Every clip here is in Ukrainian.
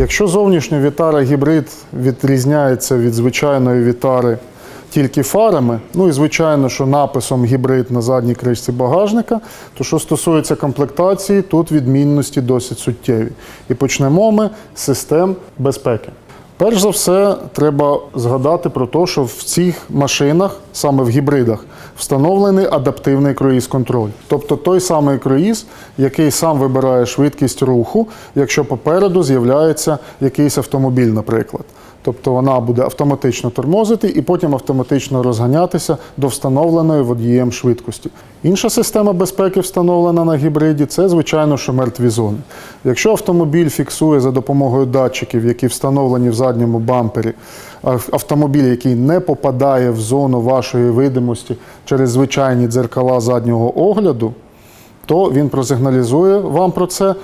Якщо зовнішня вітара гібрид відрізняється від звичайної вітари тільки фарами, ну і звичайно, що написом гібрид на задній кришці багажника, то що стосується комплектації, тут відмінності досить суттєві. І почнемо ми з систем безпеки. Перш за все, треба згадати про те, що в цих машинах, саме в гібридах, встановлений адаптивний круїз-контроль. Тобто той самий круїз, який сам вибирає швидкість руху, якщо попереду з'являється якийсь автомобіль, наприклад. Тобто вона буде автоматично тормозити і потім автоматично розганятися до встановленої водієм швидкості. Інша система безпеки, встановлена на гібриді, це звичайно, що мертві зони. Якщо автомобіль фіксує за допомогою датчиків, які встановлені в задньому бампері, автомобіль, який не попадає в зону вашої видимості через звичайні дзеркала заднього огляду, то він просигналізує вам про це,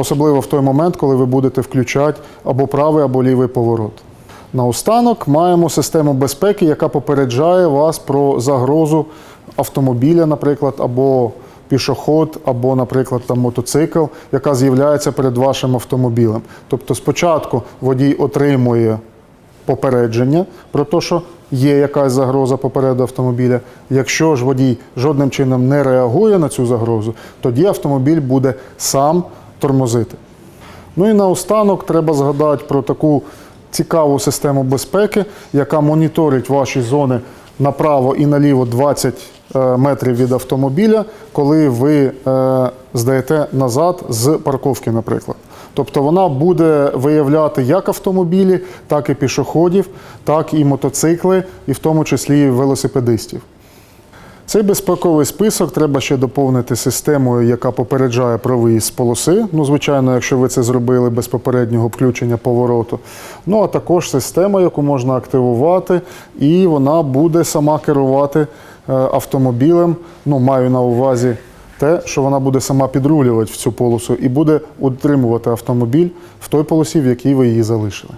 особливо в той момент, коли ви будете включати або правий, або лівий поворот. Наостанок маємо систему безпеки, яка попереджає вас про загрозу автомобіля, наприклад, або пішоход, або, наприклад, там, мотоцикл, яка з'являється перед вашим автомобілем. Тобто спочатку водій отримує попередження про те, що є якась загроза попереду автомобіля. Якщо ж водій жодним чином не реагує на цю загрозу, тоді автомобіль буде сам тормозити. Ну і наостанок треба згадати про таку цікаву систему безпеки, яка моніторить ваші зони направо і наліво 20 е, метрів від автомобіля, коли ви е, здаєте назад з парковки, наприклад. Тобто вона буде виявляти як автомобілі, так і пішоходів, так і мотоцикли, і в тому числі велосипедистів. Цей безпековий список треба ще доповнити системою, яка попереджає про виїзд з полоси. Ну, звичайно, якщо ви це зробили без попереднього включення повороту. Ну а також система, яку можна активувати, і вона буде сама керувати е, автомобілем. Ну, маю на увазі те, що вона буде сама підрулювати в цю полосу і буде утримувати автомобіль в той полосі, в якій ви її залишили.